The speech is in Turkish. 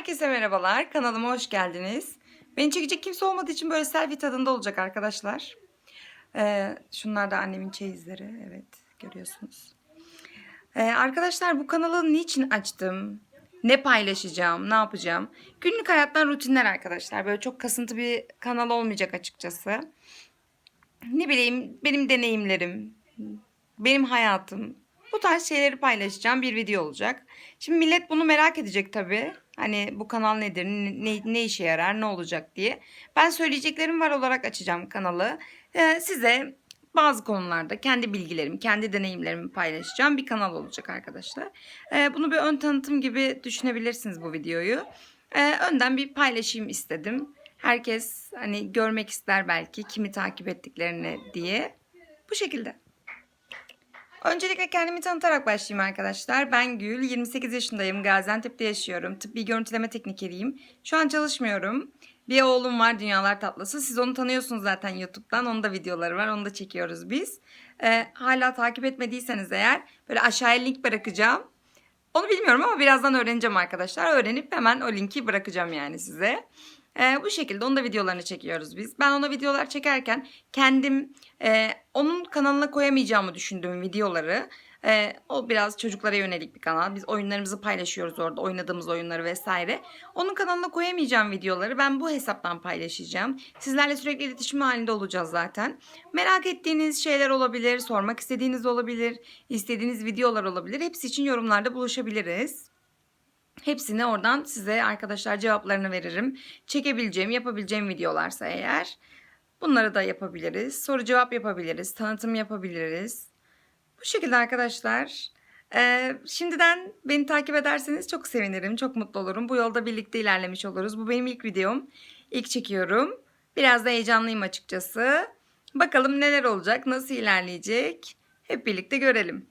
Herkese merhabalar. Kanalıma hoş geldiniz. Beni çekecek kimse olmadığı için böyle selfie tadında olacak arkadaşlar. Ee, şunlar da annemin çeyizleri. Evet görüyorsunuz. Ee, arkadaşlar bu kanalı niçin açtım? Ne paylaşacağım? Ne yapacağım? Günlük hayattan rutinler arkadaşlar. Böyle çok kasıntı bir kanal olmayacak açıkçası. Ne bileyim benim deneyimlerim, benim hayatım. Bu tarz şeyleri paylaşacağım bir video olacak. Şimdi millet bunu merak edecek tabii. Hani bu kanal nedir, ne, ne işe yarar, ne olacak diye. Ben söyleyeceklerim var olarak açacağım kanalı. Ee, size bazı konularda kendi bilgilerimi, kendi deneyimlerimi paylaşacağım bir kanal olacak arkadaşlar. Ee, bunu bir ön tanıtım gibi düşünebilirsiniz bu videoyu. Ee, önden bir paylaşayım istedim. Herkes hani görmek ister belki kimi takip ettiklerini diye. Bu şekilde. Öncelikle kendimi tanıtarak başlayayım arkadaşlar. Ben Gül, 28 yaşındayım. Gaziantep'te yaşıyorum. Tıbbi görüntüleme teknikeriyim. Şu an çalışmıyorum. Bir oğlum var Dünyalar Tatlısı. Siz onu tanıyorsunuz zaten YouTube'dan. Onun da videoları var. Onu da çekiyoruz biz. Ee, hala takip etmediyseniz eğer böyle aşağıya link bırakacağım. Onu bilmiyorum ama birazdan öğreneceğim arkadaşlar. Öğrenip hemen o linki bırakacağım yani size. Ee, bu şekilde onun da videolarını çekiyoruz biz. Ben ona videolar çekerken kendim e, onun kanalına koyamayacağımı düşündüğüm videoları e, o biraz çocuklara yönelik bir kanal. Biz oyunlarımızı paylaşıyoruz orada oynadığımız oyunları vesaire. Onun kanalına koyamayacağım videoları ben bu hesaptan paylaşacağım. Sizlerle sürekli iletişim halinde olacağız zaten. Merak ettiğiniz şeyler olabilir, sormak istediğiniz olabilir, istediğiniz videolar olabilir. Hepsi için yorumlarda buluşabiliriz. Hepsini oradan size arkadaşlar cevaplarını veririm. Çekebileceğim, yapabileceğim videolarsa eğer bunları da yapabiliriz. Soru cevap yapabiliriz, tanıtım yapabiliriz. Bu şekilde arkadaşlar. Ee, şimdiden beni takip ederseniz çok sevinirim, çok mutlu olurum. Bu yolda birlikte ilerlemiş oluruz. Bu benim ilk videom. İlk çekiyorum. Biraz da heyecanlıyım açıkçası. Bakalım neler olacak, nasıl ilerleyecek. Hep birlikte görelim.